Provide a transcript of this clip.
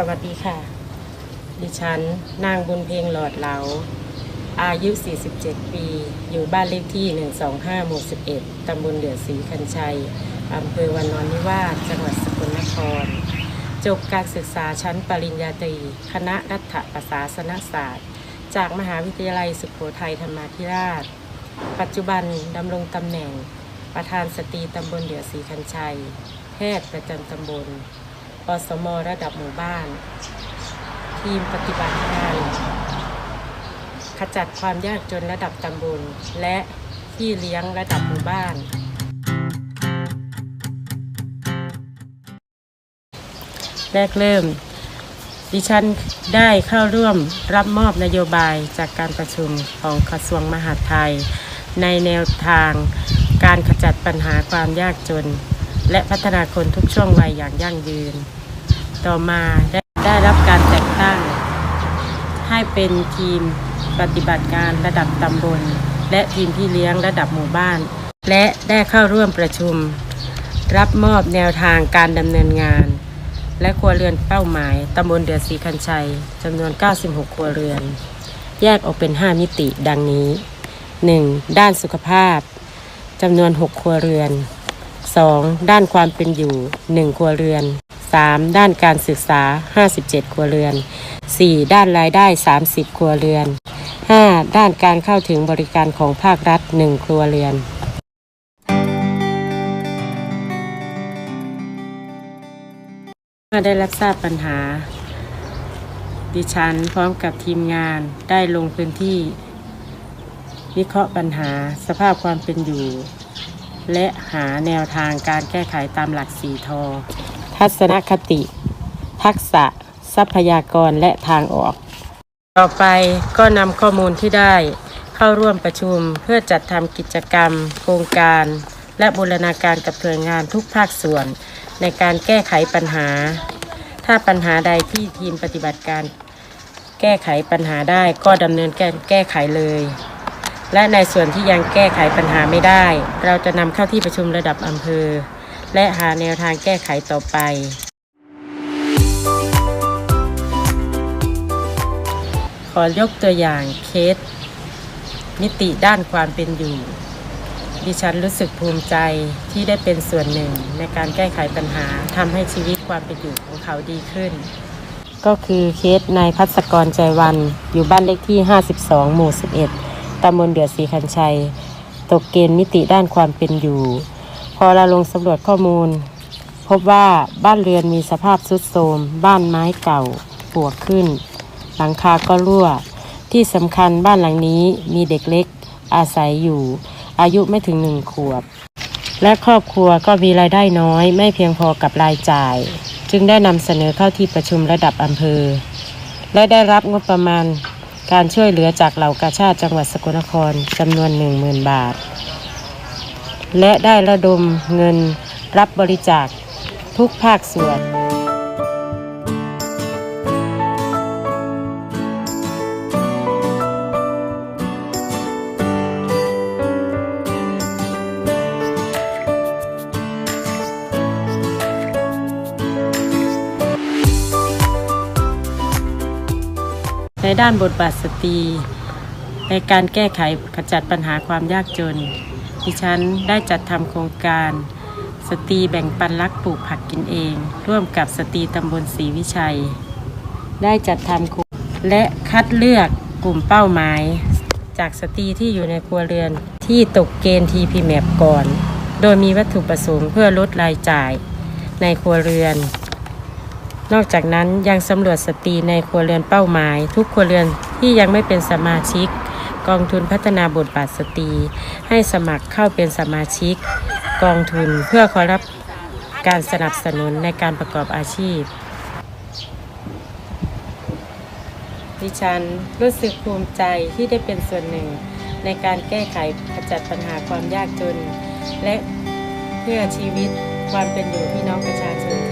สวัสดีค่ะ ดิฉัน นางบุญเพ็งหลอดเหลา อายุ 47 ปี อยู่บ้านเลขที่ 125หมู่11 ตำบลเดือดศรีคันชัย อำเภอวันนอนนิวาสจังหวัดสกลนคร จบการศึกษาชั้นปริญญาตรี คณะรัฐประศาสนศาสตร์ จากมหาวิทยาลัยสุโขทัยธรรมาธิราช ปัจจุบันดำรงตำแหน่ง ประธานสตรีตำบลเดือดศรีคันชัย แพทย์ประจำตำบล อสมระดับหมู่บ้าน ทีมปฏิบัติการขจัดความยากจนระดับตำบล และที่เลี้ยงระดับหมู่บ้าน แรกเริ่ม ดิฉันได้เข้าร่วมรับมอบนโยบายจากการประชุมของกระทรวงมหาดไทย ในแนวทางการขจัดปัญหาความยากจน และพัฒนาคนทุกช่วงวัยอย่างยั่งยืน ต่อมาได้ได้รับการแต่งตั้ง ให้เป็นทีมปฏิบัติการระดับตำบล และทีมพี่เลี้ยงระดับหมู่บ้าน และได้เข้าร่วมประชุม รับมอบแนวทางการดำเนินงาน และครัวเรือนเป้าหมายตำบลเดือดศรีคันชัยจำนวน 96 ครัวเรือน แยกออกเป็น 5 มิติดังนี้ 1. ด้านสุขภาพจำนวน 6 ครัวเรือน 2. ด้านความเป็นอยู่ 1 ครัวเรือน 3. ด้านการศึกษา 57 ครัวเรือน 4. ด้านรายได้ 30 ครัวเรือน 5. ด้านการเข้าถึงบริการของภาครัฐ 1 ครัวเรือนเมื่อได้รับทราบปัญหา ดิฉันพร้อมกับทีมงานได้ลงพื้นที่ วิเคราะห์ปัญหาสภาพความเป็นอยู่ และหาแนวทางการแก้ไขตามหลักสีทอ ทัศนคติ ทักษะ ทรัพยากรและทางออก ต่อไปก็นำข้อมูลที่ได้เข้าร่วมประชุมเพื่อจัดทำกิจกรรม โครงการ และบูรณาการกับหน่วยงานทุกภาคส่วน ในการแก้ไขปัญหา ถ้าปัญหาใดที่ทีมปฏิบัติการ แก้ไขปัญหาได้ก็ดำเนินการแก้ไขเลยและในส่วนที่ยังแก้ไขปัญหาไม่ได้ เราจะนำเข้าที่ประชุมระดับอำเภอ และหาแนวทางแก้ไขต่อไป ขอยกตัวอย่างเคส มิติด้านความเป็นอยู่ ดิฉันรู้สึกภูมิใจที่ได้เป็นส่วนหนึ่งในการแก้ไขปัญหาทำให้ชีวิตความเป็นอยู่ของเขาดีขึ้น ก็คือเคสนายพัศกรใจวันอยู่บ้านเลขที่ 52 หมู่ 11ตำบลเดือดศรีคันชัย ตกเกณฑ์มิติด้านความเป็นอยู่ พอเราลงสำรวจข้อมูล พบว่าบ้านเรือนมีสภาพทรุดโทรม บ้านไม้เก่าปวกขึ้น หลังคาก็รั่ว ที่สำคัญบ้านหลังนี้มีเด็กเล็กอาศัยอยู่ อายุไม่ถึงหนึ่งขวบ และครอบครัวก็มีรายได้น้อย ไม่เพียงพอกับรายจ่าย จึงได้นำเสนอเข้าที่ประชุมระดับอำเภอ และได้รับงบประมาณการช่วยเหลือจากเหล่ากาชาติจังหวัดสกลนครจำนวนหนึ่งหมื่นบาท และได้ระดมเงินรับบริจาคทุกภาคส่วน ในด้านบทบาทสตรีในการแก้ไขขจัดปัญหาความยากจน ดิฉันได้จัดทำโครงการ สตรีแบ่งปันรักปลูกผักกินเอง ร่วมกับสตรีตำบลศรีวิชัย ได้จัดทำโครงและคัดเลือกกลุ่มเป้าหมาย จากสตรีที่อยู่ในครัวเรือนที่ตกเกณฑ์ทีพีแมปก่อน โดยมีวัตถุประสงค์เพื่อลดรายจ่ายในครัวเรือน นอกจากนั้นยังสำรวจสตรีในครัวเรือนเป้าหมาย ทุกครัวเรือนที่ยังไม่เป็นสมาชิก กองทุนพัฒนาบทบาทสตรี ให้สมัครเข้าเป็นสมาชิก กองทุนเพื่อขอรับการสนับสนุนในการประกอบอาชีพ ดิฉันรู้สึกภูมิใจที่ได้เป็นส่วนหนึ่ง ในการแก้ไขขจัดปัญหาความยากจน และเพื่อชีวิตความเป็นอยู่พี่น้องประชาชน